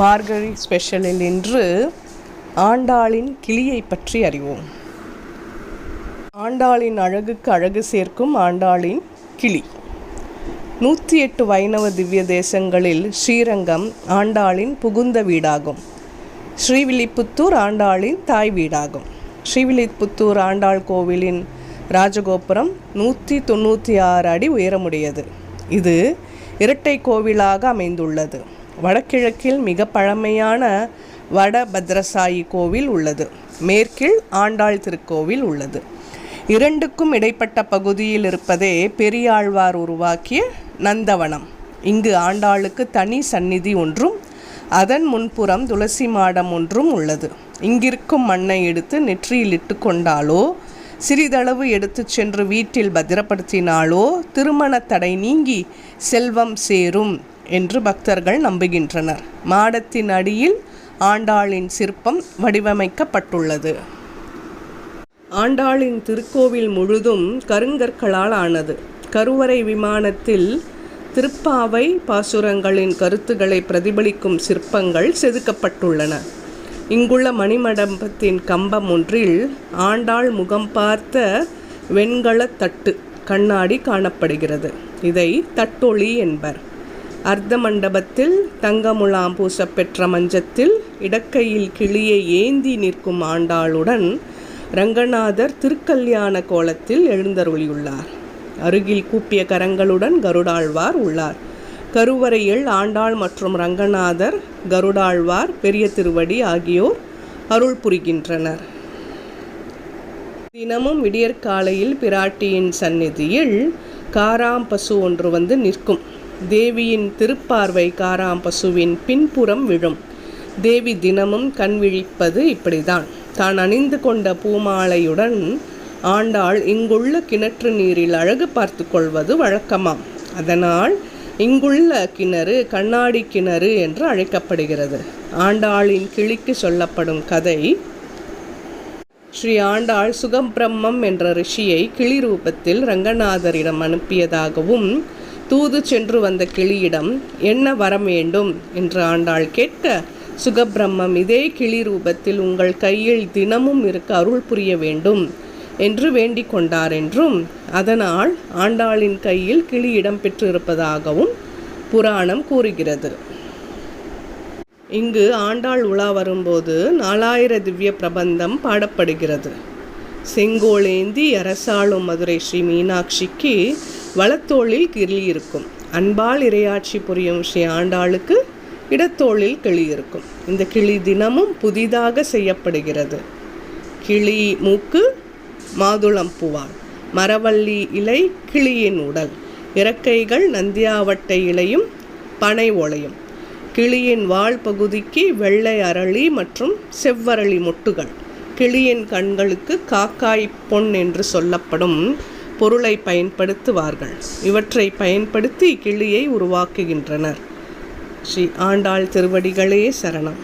மார்கழி ஸ்பெஷலில் இன்று ஆண்டாளின் கிளியை பற்றி அறிவோம். ஆண்டாளின் அழகுக்கு அழகு சேர்க்கும் ஆண்டாளின் கிளி. நூற்றி எட்டு வைணவ திவ்ய தேசங்களில் ஸ்ரீரங்கம் ஆண்டாளின் புகுந்த வீடாகும். ஸ்ரீவில்லிபுத்தூர் ஆண்டாளின் தாய் வீடாகும். ஸ்ரீவில்லிபுத்தூர் ஆண்டாள் கோவிலின் ராஜகோபுரம் நூற்றி தொண்ணூற்றி ஆறு அடி உயரமுடையது. இது இரட்டை கோவிலாக அமைந்துள்ளது. வடகிழக்கில் மிக பழமையான வடபத்ரசாயி கோவில் உள்ளது. மேற்கில் ஆண்டாள் திருக்கோவில் உள்ளது. இரண்டுக்கும் இடைப்பட்ட பகுதியில் இருப்பதே பெரியாழ்வார் உருவாக்கிய நந்தவனம். இங்கு ஆண்டாளுக்கு தனி சந்நிதி ஒன்றும் அதன் முன்புறம் துளசி மாடம் ஒன்றும் உள்ளது. இங்கிருக்கும் மண்ணை எடுத்து நெற்றியில் இட்டு கொண்டாலோ சிறிதளவு எடுத்துச் சென்று வீட்டில் பத்திரப்படுத்தினாலோ திருமண தடை நீங்கி செல்வம் சேரும் என்று பக்தர்கள் நம்புகின்றனர். மாடத்தின் அடியில் ஆண்டாளின் சிற்பம் வடிவமைக்கப்பட்டுள்ளது. ஆண்டாளின் திருக்கோவில் முழுதும் கருங்கற்களால் ஆனது. கருவறை விமானத்தில் திருப்பாவை பாசுரங்களின் கருத்துக்களை பிரதிபலிக்கும் சிற்பங்கள் செதுக்கப்பட்டுள்ளன. இங்குள்ள மணிமண்டபத்தின் கம்பம் ஒன்றில் ஆண்டாள் முகம் பார்த்த வெண்கலத் தட்டு கண்ணாடி காணப்படுகிறது. இதை தட்டொளி என்பர். அர்த்த மண்டபத்தில் தங்கமுலாம் பூசப்பெற்ற மஞ்சத்தில் இடக்கையில் கிளியை ஏந்தி நிற்கும் ஆண்டாளுடன் ரங்கநாதர் திருக்கல்யாண கோலத்தில் எழுந்தருளியுள்ளார். அருகில் கூப்பிய கரங்களுடன் கருடாழ்வார் உள்ளார். கருவறையில் ஆண்டாள் மற்றும் ரங்கநாதர் கருடாழ்வார் பெரிய திருவடி ஆகியோர் அருள் புரிகின்றனர். தினமும் விடியற்காலையில் பிராட்டியின் சந்நிதியில் காராம் பசு ஒன்று வந்து நிற்கும். தேவியின் திருப்பார்வை காராம்பசுவின் பின்புறம் விழும். தேவி தினமும் கண் விழிப்பது இப்படிதான். தான் அணிந்து கொண்ட பூமாலையுடன் ஆண்டாள் இங்குள்ள கிணற்று நீரில் அழகு பார்த்து கொள்வது வழக்கமாம். அதனால் இங்குள்ள கிணறு கண்ணாடி கிணறு என்று அழைக்கப்படுகிறது. ஆண்டாளின் கிளிக்கு சொல்லப்படும் கதை ஸ்ரீ ஆண்டாள் சுகபிரம்மம் என்ற ரிஷியை கிளி ரூபத்தில் ரங்கநாதரிடம் அனுப்பியதாகவும் தூது சென்று வந்த கிளியிடம் என்ன வர வேண்டும்? என்று ஆண்டாள் கேட்க சுகபிரம்மம் இதே கிளி ரூபத்தில் உங்கள் கையில் தினமும் இருக்க அருள் புரிய வேண்டும் என்று வேண்டிக் கொண்டார் என்றும் அதனால் ஆண்டாளின் கையில் கிளி இடம் பெற்றிருப்பதாகவும் புராணம் கூறுகிறது. இங்கு ஆண்டாள் உலா வரும்போது நாலாயிர திவ்ய பிரபந்தம் பாடப்படுகிறது. செங்கோலேந்தி அரசாளும் மதுரை ஸ்ரீ மீனாட்சிக்கு வளத்தோளில் கிளி இருக்கும். அன்பால் இரையாட்சி புரியும் ஸ்ரீ ஆண்டாளுக்கு இடத்தோளில் கிளி இருக்கும். இந்த கிளி தினமும் புதிதாக செய்யப்படுகிறது. கிளி மூக்கு மாதுளம் பூவாள் மரவள்ளி இலை கிளியின் உடல். இறக்கைகள் நந்தியாவட்டை இலையும் பனை ஓலையும். கிளியின் வால் பகுதிக்கு வெள்ளை அரளி மற்றும் செவ்வரளி மொட்டுகள். கிளியின் கண்களுக்கு காக்காய் பொன் என்று சொல்லப்படும் பொருளை பயன்படுத்துவார்கள். இவற்றை பயன்படுத்தி கிளியை உருவாக்குகின்றனர். ஸ்ரீ ஆண்டாள் திருவடிகளே சரணம்.